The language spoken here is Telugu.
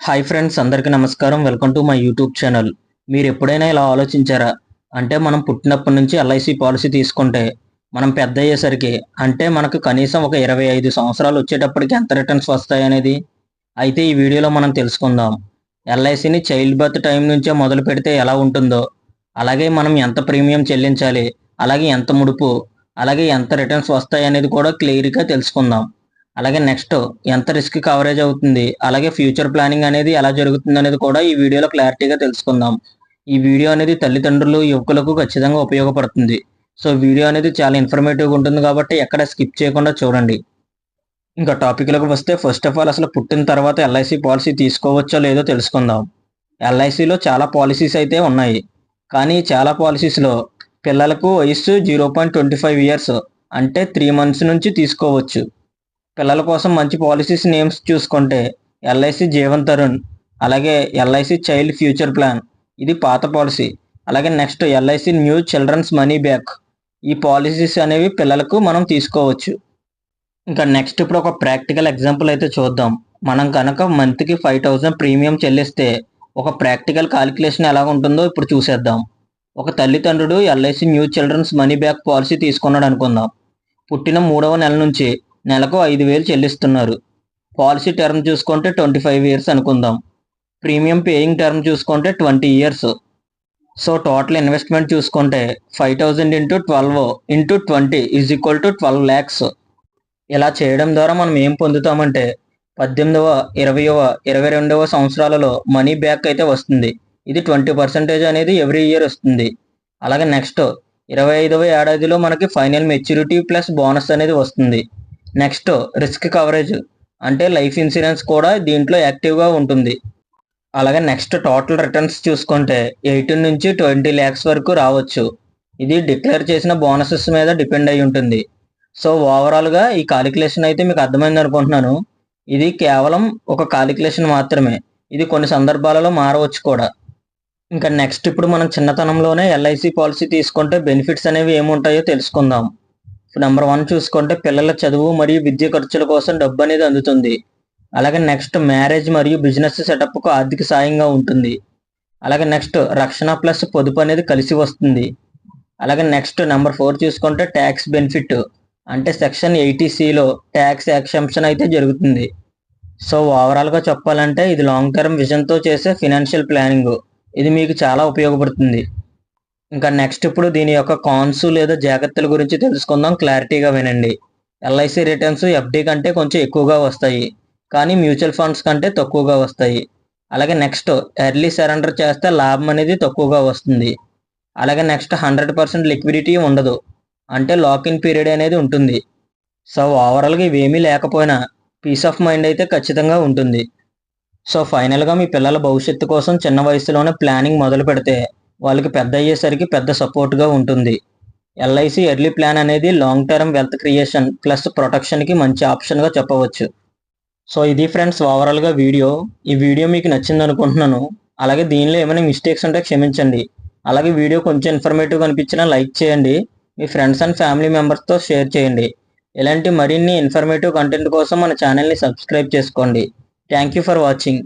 హాయ్ ఫ్రెండ్స్ అందరికీ నమస్కారం. Welcome to my YouTube channel. మీరు ఎప్పుడైనా ఇలా ఆలోచించారా? అంటే మనం పుట్టినప్పటి నుంచి ఎల్ఐసి పాలసీ తీసుకుంటే మనం పెద్ద అయ్యేసరికి అంటే మనకు కనీసం ఒక ఇరవై ఐదు సంవత్సరాలు వచ్చేటప్పటికి ఎంత రిటర్న్స్ వస్తాయనేది అయితే ఈ వీడియోలో మనం తెలుసుకుందాం. ఎల్ఐసిని చైల్డ్ బర్త్ టైం నుంచే మొదలు పెడితే ఎలా ఉంటుందో అలాగే మనం ఎంత ప్రీమియం చెల్లించాలి అలాగే ఎంత ముడుపు అలాగే ఎంత రిటర్న్స్ వస్తాయి అనేది కూడా క్లియర్గా తెలుసుకుందాం. అలాగే నెక్స్ట్ ఎంత రిస్క్ కవరేజ్ అవుతుంది అలాగే ఫ్యూచర్ ప్లానింగ్ అనేది ఎలా జరుగుతుంది అనేది కూడా ఈ వీడియోలో క్లారిటీగా తెలుసుకుందాం. ఈ వీడియో అనేది తల్లిదండ్రులు యువకులకు ఖచ్చితంగా ఉపయోగపడుతుంది. సో వీడియో అనేది చాలా ఇన్ఫర్మేటివ్గా ఉంటుంది కాబట్టి ఎక్కడ స్కిప్ చేయకుండా చూడండి. ఇంకా టాపిక్లకు వస్తే ఫస్ట్ ఆఫ్ ఆల్ అసలు పుట్టిన తర్వాత ఎల్ఐసి పాలసీ తీసుకోవచ్చో లేదో తెలుసుకుందాం. ఎల్ఐసిలో చాలా పాలసీస్ అయితే ఉన్నాయి. కానీ చాలా పాలసీస్లో పిల్లలకు వయస్సు zero point twenty five years అంటే త్రీ మంత్స్ నుంచి తీసుకోవచ్చు. పిల్లల కోసం మంచి పాలసీస్ నేమ్స్ చూసుకుంటే ఎల్ఐసి జీవన్ తరుణ్ అలాగే ఎల్ఐసి చైల్డ్ ఫ్యూచర్ ప్లాన్. ఇది పాత పాలసీ. అలాగే next LIC new children's money back. ఈ పాలసీస్ అనేవి పిల్లలకు మనం తీసుకోవచ్చు. ఇంకా నెక్స్ట్ ఇప్పుడు ఒక ప్రాక్టికల్ ఎగ్జాంపుల్ అయితే చూద్దాం. మనం కనుక మంత్కి ఫైవ్ థౌజండ్ ప్రీమియం చెల్లిస్తే ఒక ప్రాక్టికల్ కాలిక్యులేషన్ ఎలా ఉంటుందో ఇప్పుడు చూసేద్దాం. ఒక తల్లిదండ్రుడు LIC new children's money back policy తీసుకున్నాడు అనుకుందాం. పుట్టిన మూడవ నెల నుంచి నెలకు ఐదు వేలు చెల్లిస్తున్నారు. పాలసీ టర్మ్ చూసుకుంటే ట్వంటీ ఫైవ్ ఇయర్స్ అనుకుందాం. ప్రీమియం పేయింగ్ టర్మ్ చూసుకుంటే twenty years. So total investment చూసుకుంటే five thousand into twelve into twenty is equal to twelve lakhs. ఇలా చేయడం ద్వారా మనం ఏం పొందుతామంటే పద్దెనిమిదవ ఇరవయవ ఇరవై రెండవ సంవత్సరాలలో మనీ బ్యాక్ అయితే వస్తుంది. ఇది ట్వంటీ పర్సెంటేజ్ అనేది ఎవ్రీ ఇయర్ వస్తుంది. అలాగే నెక్స్ట్ ఇరవై ఐదవ ఏడాదిలో మనకి ఫైనల్ మెచ్యూరిటీ ప్లస్ బోనస్ అనేది వస్తుంది. నెక్స్ట్ రిస్క్ కవరేజ్ అంటే లైఫ్ ఇన్సూరెన్స్ కూడా దీంట్లో యాక్టివ్గా ఉంటుంది. అలాగే నెక్స్ట్ టోటల్ రిటర్న్స్ చూసుకుంటే ఎయిటీన్ నుంచి ట్వంటీ ల్యాక్స్ వరకు రావచ్చు. ఇది డిక్లేర్ చేసిన బోనసెస్ మీద డిపెండ్ అయి ఉంటుంది. సో ఓవరాల్గా ఈ కాలిక్యులేషన్ అయితే మీకు అర్థమైంది అనుకుంటున్నాను. ఇది కేవలం ఒక కాలిక్యులేషన్ మాత్రమే. ఇది కొన్ని సందర్భాలలో మారవచ్చు కూడా. ఇంకా నెక్స్ట్ ఇప్పుడు మనం చిన్నతనంలోనే ఎల్ఐసి పాలసీ తీసుకుంటే బెనిఫిట్స్ అనేవి ఏముంటాయో తెలుసుకుందాం. నెంబర్ వన్ చూసుకుంటే పిల్లల చదువు మరియు విద్య ఖర్చుల కోసం డబ్బు అనేది అందుతుంది. అలాగే నెక్స్ట్ మ్యారేజ్ మరియు బిజినెస్ సెటప్కు ఆర్థిక సాయంగా ఉంటుంది. అలాగే నెక్స్ట్ రక్షణ ప్లస్ పొదుపు అనేది కలిసి వస్తుంది. అలాగే నెక్స్ట్ నెంబర్ ఫోర్ చూసుకుంటే ట్యాక్స్ బెనిఫిట్ అంటే సెక్షన్ ఎయిటీసీలో ట్యాక్స్ ఎక్సెంప్షన్ అయితే జరుగుతుంది. సో ఓవరాల్గా చెప్పాలంటే ఇది లాంగ్ టర్మ్ విజన్తో చేసే ఫినాన్షియల్ ప్లానింగ్ ఇది మీకు చాలా ఉపయోగపడుతుంది. ఇంకా నెక్స్ట్ ఇప్పుడు దీని యొక్క కాన్స్ లేదా జాగ్రత్తల గురించి తెలుసుకుందాం క్లారిటీగా వినండి. ఎల్ఐసి రిటర్న్స్ ఎఫ్డి కంటే కొంచెం ఎక్కువగా వస్తాయి కానీ మ్యూచువల్ ఫండ్స్ కంటే తక్కువగా వస్తాయి. అలాగే నెక్స్ట్ ఎర్లీ సరెండర్ చేస్తే లాభం అనేది తక్కువగా వస్తుంది. అలాగే నెక్స్ట్ హండ్రెడ్ పర్సెంట్ లిక్విడిటీ ఉండదు అంటే లాక్ ఇన్ పీరియడ్ అనేది ఉంటుంది. సో ఓవరాల్గా ఇవేమీ లేకపోయినా పీస్ ఆఫ్ మైండ్ అయితే ఖచ్చితంగా ఉంటుంది. సో ఫైనల్గా మీ పిల్లల భవిష్యత్తు కోసం చిన్న వయసులోనే ప్లానింగ్ మొదలు పెడితే వాళ్ళకి పెద్ద అయ్యేసరికి పెద్ద సపోర్ట్గా ఉంటుంది. ఎల్ఐసి ఎర్లీ ప్లాన్ అనేది long term wealth creation plus ప్రొటెక్షన్కి మంచి ఆప్షన్గా చెప్పవచ్చు. సో ఇది ఫ్రెండ్స్ ఓవరాల్గా వీడియో. ఈ వీడియో మీకు నచ్చింది అనుకుంటున్నాను. అలాగే దీనిలో ఏమైనా మిస్టేక్స్ ఉంటే క్షమించండి. అలాగే వీడియో కొంచెం ఇన్ఫర్మేటివ్ అనిపించినా లైక్ చేయండి. మీ ఫ్రెండ్స్ అండ్ ఫ్యామిలీ మెంబర్స్తో షేర్ చేయండి. ఇలాంటి మరిన్ని ఇన్ఫర్మేటివ్ కంటెంట్ కోసం మన ఛానల్ని సబ్స్క్రైబ్ చేసుకోండి. Thank you for watching.